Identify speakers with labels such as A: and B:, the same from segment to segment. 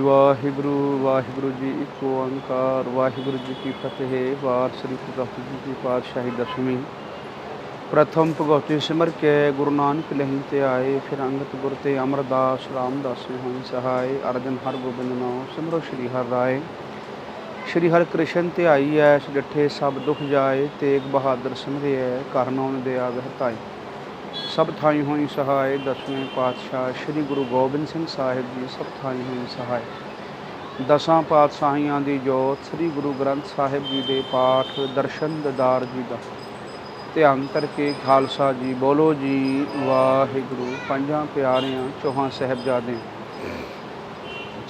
A: ਵਾਹਿਗੁਰੂ ਵਾਹਿਗੁਰੂ ਜੀ ਇੱਕ ਓੰਕਾਰ ਵਾਹਿਗੁਰੂ ਜੀ ਕੀ ਫਤਿਹ, ਵਾਰ ਸ੍ਰੀ ਗੁਰੂ ਜੀ ਦੀ ਪਾਤਸ਼ਾਹੀ ਦਸਵੀਂ। ਪ੍ਰਥਮ ਭਗਵਤੀ ਸਿਮਰ ਕੇ ਗੁਰੂ ਨਾਨਕ ਲਹਿੰ ਤੇ ਆਏ, ਫਿਰ ਅੰਗਤ ਗੁਰ ਤੇ ਅਮਰਦਾਸ ਰਾਮਦਾਸ ਹੋਈ ਸਹਾਇ ਅਰਜਨ ਹਰ ਗੋਬਿੰਦ ਨਾਮ ਸਿਮਰੋ ਸ੍ਰੀ ਹਰਿ ਰਾਏ। ਸ੍ਰੀ ਹਰਿ ਕ੍ਰਿਸ਼ਨ ਤੇ ਆਈ ਐ ਡਿਠੇ ਸਭ ਦੁਖ ਜਾਏ, ਤੇਗ ਬਹਾਦਰ ਸਿਮਰਿਐ, ਘਰ ਨਾਮ ਦੇ ਆਵਹਿ ਧਾਈ ਸਭ ਥਾਈ ਹੋਈ ਸਹਾਇ, ਦਸਵੇਂ ਪਾਤਸ਼ਾਹ ਸ੍ਰੀ ਗੁਰੂ ਗੋਬਿੰਦ ਸਿੰਘ ਸਾਹਿਬ ਜੀ ਸਭ ਥਾਈ ਹੋਈ ਸਹਾਇ। ਦਸਾਂ ਪਾਤਸ਼ਾਹੀਆਂ ਦੀ ਜੋਤ ਸ੍ਰੀ ਗੁਰੂ ਗ੍ਰੰਥ ਸਾਹਿਬ ਜੀ ਦੇ ਪਾਠ ਦਰਸ਼ਨ ਦਿਦਾਰ ਜੀ ਦਾ। ਧਿਆਨ ਕਰਕੇ ਖਾਲਸਾ ਜੀ, ਬੋਲੋ ਜੀ, ਵਾਹਿਗੁਰੂ, ਪੰਜਾਂ ਪਿਆਰਿਆਂ, ਚੌਹਾਂ ਸਾਹਿਬਜ਼ਾਦਿਆਂ।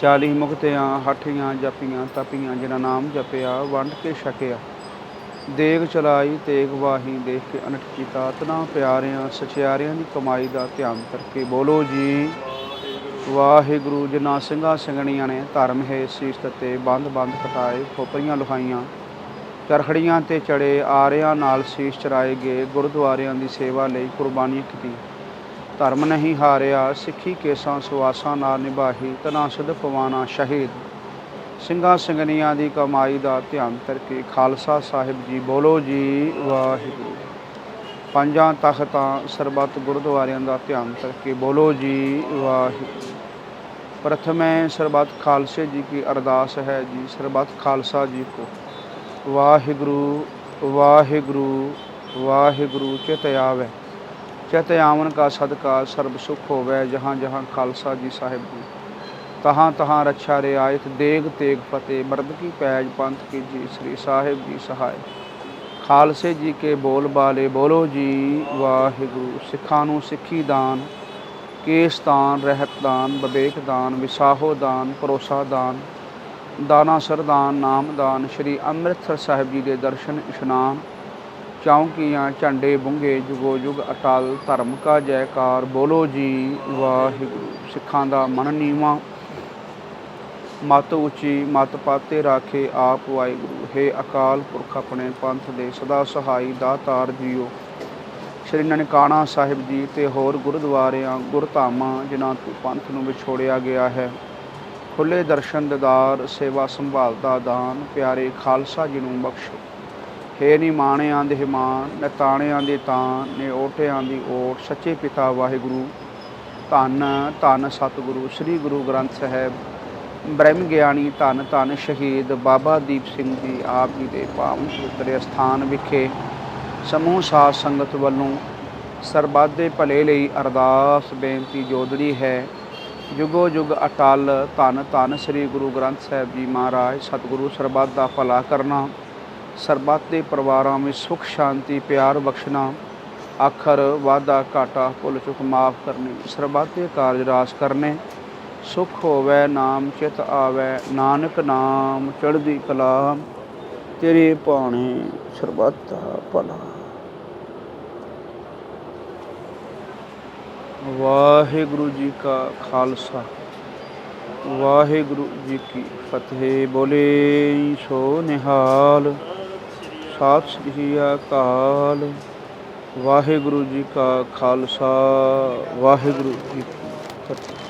A: ਚਾਲੀ ਮੁਕਤਿਆਂ, ਹੱਠੀਆਂ, ਜਪੀਆਂ, ਤਪੀਆਂ, ਜਿਨ੍ਹਾਂ ਨਾਮ ਜਪਿਆ, ਵੰਡ ਕੇ ਛਕਿਆ। ਦੇਗ ਚਲਾਈ, ਤੇਗ ਵਾਹੀ ਦੇਖ ਕੇ ਅਨਟ ਕੀਤਾ। ਤਨਾ ਪਿਆਰਿਆਂ, ਸਚਿਆਰਿਆਂ ਦੀ ਕਮਾਈ ਦਾ ਧਿਆਨ ਕਰਕੇ ਬੋਲੋ ਜੀ, ਵਾਹਿਗੁਰੂ ਜਿਨ੍ਹਾਂ ਸਿੰਘਾਂ ਸਿੰਘਣੀਆਂ ਨੇ ਧਰਮ ਹੈ, ਸੀਸ ਤੇ ਬੰਦ ਬੰਦ ਕਟਾਏ ਖੋਪਰੀਆਂ ਲੁਹਾਈਆਂ, ਚਰਖੜੀਆਂ ਤੇ ਚੜੇ, ਆਰਿਆਂ ਨਾਲ ਸੀਸ ਚਰਾਏ ਗਏ, ਗੁਰਦੁਆਰਿਆਂ ਦੀ ਸੇਵਾ ਲਈ ਕੁਰਬਾਨੀ ਕੀਤੀ। ਧਰਮ ਨਹੀਂ ਹਾਰਿਆ, ਸਿੱਖੀ ਕੇਸਾਂ ਸੁਆਸਾਂ ਨਾਲ ਨਿਭਾਹੀ, ਤਨਾ ਸਿਧ ਪਵਾਨਾ ਸ਼ਹੀਦ। ਸਿੰਘਾਂ ਸਿੰਘਣੀਆਂ ਦੀ ਕਮਾਈ ਦਾ ਧਿਆਨ ਕਰਕੇ ਖਾਲਸਾ ਸਾਹਿਬ ਜੀ ਬੋਲੋ ਜੀ ਵਾਹਿਗੁਰੂ। ਪੰਜਾਂ ਤਖਤਾਂ ਸਰਬੱਤ ਗੁਰਦੁਆਰਿਆਂ ਦਾ ਧਿਆਨ ਕਰਕੇ ਬੋਲੋ ਜੀ ਵਾਹਿਗੁਰੂ। ਪ੍ਰਥਮੇ ਸਰਬੱਤ ਖਾਲਸੇ ਜੀ ਕੀ ਅਰਦਾਸ ਹੈ ਜੀ, ਸਰਬੱਤ ਖਾਲਸਾ ਜੀ ਕੋ। ਵਾਹਿਗੁਰੂ ਵਾਹਿਗੁਰੂ ਵਾਹਿਗੁਰੂ, ਚਿਤ ਆਵੈ। ਚਿਤ ਆਵਨ ਕਾ ਸਦਕਾ ਸਰਬ ਸੁਖ ਹੋਵੇ, ਜਹਾਂ ਜਹਾਂ ਖਾਲਸਾ ਜੀ ਸਾਹਿਬ ਜੀ। ਤਹਾਂ ਤਹਾਂ ਰੱਛਾ ਰਿਆਇਤ ਦੇਗ ਤੇਗ ਫਤਿਹ, ਮਰਦ ਕੀ ਪੈਜ ਪੰਥ ਕੀ ਜੀ, ਸ੍ਰੀ ਸਾਹਿਬ ਜੀ ਸਹਾਇ। ਖਾਲਸੇ ਜੀ ਕੇ ਬੋਲ ਬਾਲੇ, ਬੋਲੋ ਜੀ ਵਾਹਿਗੁਰੂ, ਸਿੱਖਾਂ ਨੂੰ ਸਿੱਖੀ ਦਾਨ, ਕੇਸ ਦਾਨ, ਰਹਿਤ ਦਾਨ ਵਿਵੇਕ ਦਾਨ, ਵਿਸਾਹੋ ਦਾਨ, ਭਰੋਸਾ ਦਾਨ, ਦਾਨਾ ਸਰਦਾਨ ਨਾਮਦਾਨ ਸ਼੍ਰੀ ਅੰਮ੍ਰਿਤਸਰ ਸਾਹਿਬ ਜੀ ਦੇ ਦਰਸ਼ਨ, ਇਸ਼ਨਾਨ, ਚੌਂਕੀਆਂ, ਝੰਡੇ ਬੁੰਗੇ, ਜੁਗੋ ਜੁਗ ਅਟਲ, ਧਰਮ ਕਾ ਜੈਕਾਰ, ਬੋਲੋ ਜੀ ਵਾਹਿਗੁਰੂ, ਸਿੱਖਾਂ ਦਾ ਮਨ ਨੀਵਾ ਮਤ ਉੱਚੀ, ਮਤ ਪਾਤੇ ਰਾਖੇ ਆਪ ਵਾਹਿਗੁਰੂ। ਹੈ ਅਕਾਲ ਪੁਰਖ ਆਪਣੇ ਪੰਥ ਦੇ ਸਦਾ ਸਹਾਈ ਦਾਤਾਰ ਜੀਓ। ਸ਼੍ਰੀ ਨਨਕਾਣਾ ਸਾਹਿਬ ਜੀ ਤੇ ਹੋਰ ਗੁਰਦੁਆਰਿਆਂ, ਗੁਰਧਾਮਾਂ, ਜਿਨ੍ਹਾਂ ਤੋਂ ਪੰਥ ਨੂੰ ਵਿਛੋੜਿਆ ਗਿਆ ਹੈ। ਖੁੱਲੇ ਦਰਸ਼ਨ, ਦਿਦਾਰ, ਸੇਵਾ ਸੰਭਾਲ ਦਾ ਦਾਨ, ਪਿਆਰੇ ਖਾਲਸਾ ਜੀ ਨੂੰ ਬਖਸ਼ੋ। ਹੇ ਨੀ ਮਾਣਿਆਂ ਦੇ ਮਾਣ, ਨਤਾਣਿਆਂ ਦੇ ਤਾਣ ਨੇ ਓਟਿਆਂ ਦੀ ਓਟ, ਸੱਚੇ ਪਿਤਾ ਵਾਹਿਗੁਰੂ। ਧੰਨ ਧੰਨ ਸਤਿਗੁਰੂ, ਸ੍ਰੀ ਗੁਰੂ ਗ੍ਰੰਥ ਸਾਹਿਬ। ਬ੍ਰਹਮ ਗਿਆਨੀ ਧੰਨ ਧੰਨ ਸ਼ਹੀਦ ਬਾਬਾ ਦੀਪ ਸਿੰਘ ਜੀ ਆਪ ਜੀ ਦੇ ਪਾਵਨ ਪਵਿੱਤਰ ਸਥਾਨ ਵਿਖੇ ਸਮੂਹ ਸਾਧ ਸੰਗਤ ਵੱਲੋਂ ਸਰਬੱਤ ਦੇ ਭਲੇ ਲਈ ਅਰਦਾਸ ਬੇਨਤੀ ਜੋਦੜੀ ਹੈ। ਜੁਗੋ ਜੁਗ ਅਟਲ ਧੰਨ ਧੰਨ ਸ੍ਰੀ ਗੁਰੂ ਗ੍ਰੰਥ ਸਾਹਿਬ ਜੀ ਮਹਾਰਾਜ, ਸਤਿਗੁਰੂ ਸਰਬੱਤ ਦਾ ਭਲਾ ਕਰਨਾ, ਸਰਬੱਤ ਦੇ ਪਰਿਵਾਰਾਂ ਵਿੱਚ ਸੁਖ, ਸ਼ਾਂਤੀ, ਪਿਆਰ ਬਖਸ਼ਣਾ ਆਖਰ ਵਾਦਾ ਘਾਟਾ, ਭੁੱਲ ਚੁੱਕ ਮਾਫ ਕਰਨੀ, ਸਰਬੱਤ ਦੇ ਕਾਰਜ ਰਾਸ ਕਰਨੇ ਸੁਖ ਹੋਵੇ ਨਾਮ ਚਿਤ ਆਵੇ, ਨਾਨਕ ਨਾਮ ਚੜ੍ਹਦੀ ਕਲਾ, ਤੇਰੇ ਭਾਣੇ ਸਰਬੱਤ ਭਲਾ। ਵਾਹਿਗੁਰੂ ਜੀ ਕਾ ਖਾਲਸਾ, ਵਾਹਿਗੁਰੂ ਜੀ ਕੀ ਫਤਿਹ। ਬੋਲੇ ਸੋ ਨਿਹਾਲ, ਸਤਿ ਸ੍ਰੀ ਅਕਾਲ। ਵਾਹਿਗੁਰੂ ਜੀ ਕਾ ਖਾਲਸਾ, ਵਾਹਿਗੁਰੂ ਜੀ ਕੀ ਫਤਿਹ।